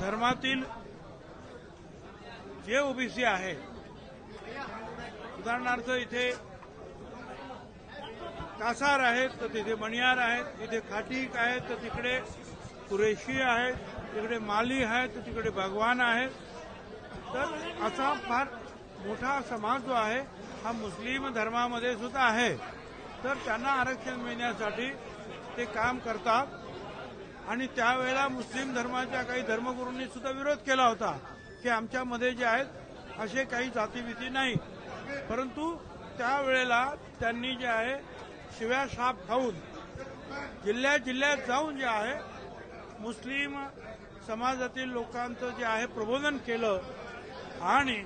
धर्मातील जे ओबीसी आहे उदाहरणार्थ इथे कासार आहेत तर तिथे मणियार आहेत इथे खाटीक आहेत तर तिकडे कुरेशी आहेत तिकडे माली आहेत तर तिकडे भगवान आहेत. तर असा फार मोठा समाज जो आहे हा मुस्लिम धर्मामध्ये सुद्धा आहे. तर त्यांना आरक्षण मिळण्यासाठी ते काम करतात. आणि त्यावेळेला मुस्लिम धर्माच्या काही धर्मगुरूंनी सुद्धा विरोध केला होता की आमच्यामध्ये जे आहेत असे काही जातीभीती नाही. परंतु त्यावेळेला त्यांनी जे आहे शिव्या शाप खाऊन जिल्ह्या जिल्ह्यात जाऊन जे आहे मुस्लिम समाजातील लोकांचं जे आहे प्रबोधन केलं आणि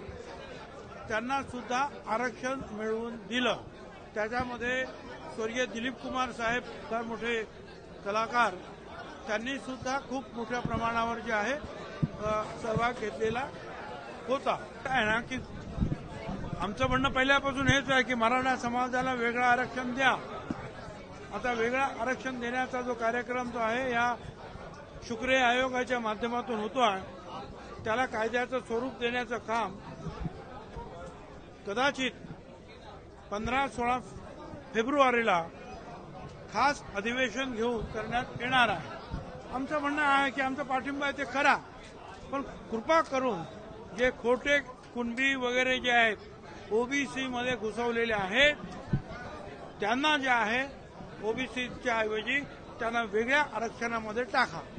त्यांना सुद्धा आरक्षण मिळवून दिलं. त्याच्यामध्ये स्वर्गीय दिलीप कुमार साहेब फार मोठे कलाकार त्यांनी सुद्धा खूप मोठ्या प्रमाणावर जे आहे सहभाग घेतलेला होता. काय ना की आमचं म्हणणं पहिल्यापासून हेच आहे की मराठा समाजाला वेगळं आरक्षण द्या. आता वेगळं आरक्षण देण्याचा जो कार्यक्रम जो आहे या शुक्रे आयोगाच्या माध्यमातून होतो आहे. त्याला कायद्याचं स्वरूप देण्याचं काम कदाचित पंधरा सोळा फेब्रुवारीला खास अधिवेशन घेऊन करण्यात येणार आहे. आमचं म्हणणं आहे की आमचा पाठिंबा आहे ते करा पण कृपा करून जे खोटे कुणबी वगैरे जे आहेत ओबीसीमध्ये घुसवलेले आहेत त्यांना जे आहे ओबीसीच्या ऐवजी त्यांना वेगळ्या आरक्षणामध्ये टाका.